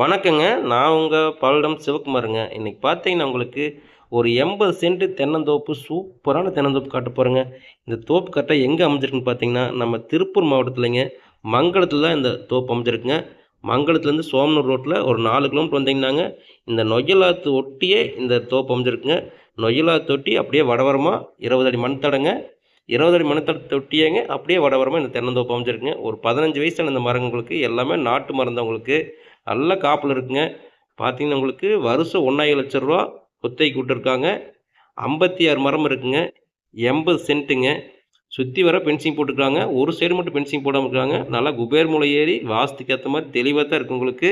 வணக்கங்க. நான் உங்கள் பல்லடம் சிவகுமாருங்க. இன்றைக்கி பார்த்தீங்கன்னா உங்களுக்கு ஒரு எண்பது சென்ட் தென்னந்தோப்பு சூப்பரான தென்னந்தோப்பு காட்ட போகிறேங்க இந்த தோப்பு கட்டை எங்கே அமைஞ்சிருக்குன்னு பார்த்தீங்கன்னா நம்ம திருப்பூர் மாவட்டத்துலங்க. மங்களத்தில் தான் இந்த தோப்பு அமைஞ்சிருக்குங்க. மங்களத்துலேருந்து சோமனூர் ரோட்டில் ஒரு நாலு கிலோமீட்டர் வந்தீங்கன்னாங்க. இந்த நொய்யலாத்து ஒட்டியே இந்த தோப்பு அமைஞ்சிருக்குங்க. நொய்யலாத்து ஒட்டி அப்படியே வடவரமாக இருபது அடி மண் தடங்க இருபது அடி மணத்தடத்தை ஒட்டியேங்க. அப்படியே வடவரமாக இந்த தென்னந்தோப்பு அமைஞ்சிருக்குங்க. ஒரு பதினஞ்சு வயசான இந்த மரங்களுக்கு எல்லாமே நாட்டு மரம் தான் உங்களுக்கு. நல்ல காப்பில் இருக்குங்க. பார்த்தீங்கன்னா உங்களுக்கு வருஷம் ஒன்றாயிரம் லட்ச ரூபா குத்தகைக்கு விட்டுருக்காங்க ஐம்பத்தி ஆறு மரம் இருக்குங்க. எண்பது சென்ட்டுங்க. சுற்றி வர பென்சிங் போட்டுருக்காங்க. ஒரு சைடு மட்டும் பென்சிங் போடாமல் இருக்காங்க. நல்லா குபேர் மூலை ஏறி வாஸ்துக்கு ஏற்ற மாதிரி தெளிவாக தான் இருக்குது உங்களுக்கு.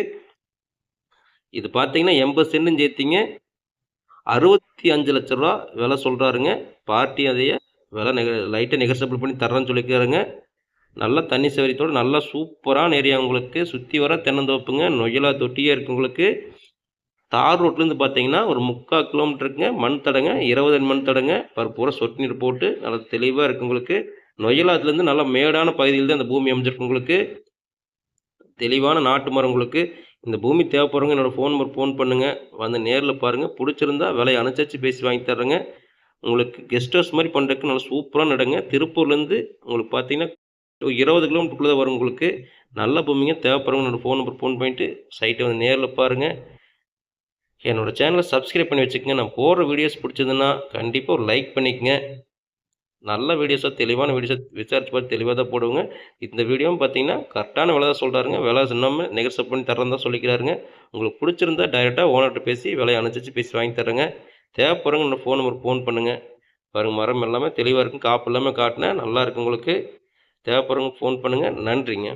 இது பார்த்தீங்கன்னா எண்பது சென்ட்டும் சேர்த்திங்க. அறுபத்தி அஞ்சு லட்ச ரூபா விலை சொல்கிறாருங்க பார்ட்டி அதைய விலை நெக லைட்டாக நெகசபிள் பண்ணி தர்றேன்னு சொல்லியிருக்காருங்க. நல்ல தண்ணி சௌகரியத்தோடு நல்லா சூப்பரான ஏரியா உங்களுக்கு. சுற்றி வர தென்னந்தோப்புங்க நொயலா தொட்டியே இருக்கவங்களுக்கு உங்களுக்கு. தார் ரோட்லேருந்து பார்த்தீங்கன்னா ஒரு முக்கால் கிலோமீட்டருக்குங்க மண் தடங்க இருபது மண் தடங்க. பர் பூரா சொட்டு நீர் போட்டு நல்லா தெளிவாக இருக்குது உங்களுக்கு. நொயலாத்துலேருந்து நல்லா மேடான பகுதியில் தான் இந்த பூமி அமைஞ்சிருக்கு உங்களுக்கு. தெளிவான நாட்டு மரம் உங்களுக்கு. இந்த பூமி தேவைப்படுறவங்க என்னோடய ஃபோன் நம்பர் ஃபோன் பண்ணுங்கள் வந்து நேரில் பாருங்கள் பிடிச்சிருந்தா விலையை அனுசரித்து பேசி வாங்கி தர்றேங்க. உங்களுக்கு கெஸ்ட் ஹவுஸ் மாதிரி பண்ணுறதுக்கு நல்லா சூப்பராக நடங்க திருப்பூர்லேருந்து உங்களுக்கு பார்த்தீங்கன்னா இருபது கிலோமீட்டருக்குள்ளே வரும் உங்களுக்கு. நல்ல பூமிங்க தேவைப்படுறவங்க என்னோடய ஃபோன் நம்பர் ஃபோன் பண்ணிட்டு சைட்டை வந்து நேரில் பாருங்கள் என்னோடய சேனலை சப்ஸ்கிரைப் பண்ணி வச்சுக்கோங்க. நான் போடுற வீடியோஸ் பிடிச்சதுன்னா கண்டிப்பாக ஒரு லைக் பண்ணிக்கங்க. நல்ல வீடியோஸாக தெளிவான வீடியோஸாக விசாரிச்சு பார்த்து தெளிவாக தான் போடுவோங்க. இந்த வீடியோவும் பார்த்தீங்கன்னா கரெக்டான விலை தான் சொல்கிறாருங்க விலை சொன்னாமல் நெகசப் பண்ணி தரேன் தான் சொல்லிக்கிறாருங்க. உங்களுக்கு பிடிச்சிருந்தா டைரெக்டாக ஓனர்கிட்ட பேசி விலையை அனுசரித்து பேசி வாங்கி தரேங்க தேவைப்படுறவங்க என்னோடய ஃபோன் நம்பர் ஃபோன் பண்ணுங்கள் பாருங்கள் மரம் எல்லாமே தெளிவாக இருக்கும் காப்பு எல்லாமே காட்டினேன். நல்லா இருக்கும் உங்களுக்கு. தேவைப்படுறவங்க ஃபோன் பண்ணுங்கள் நன்றிங்க.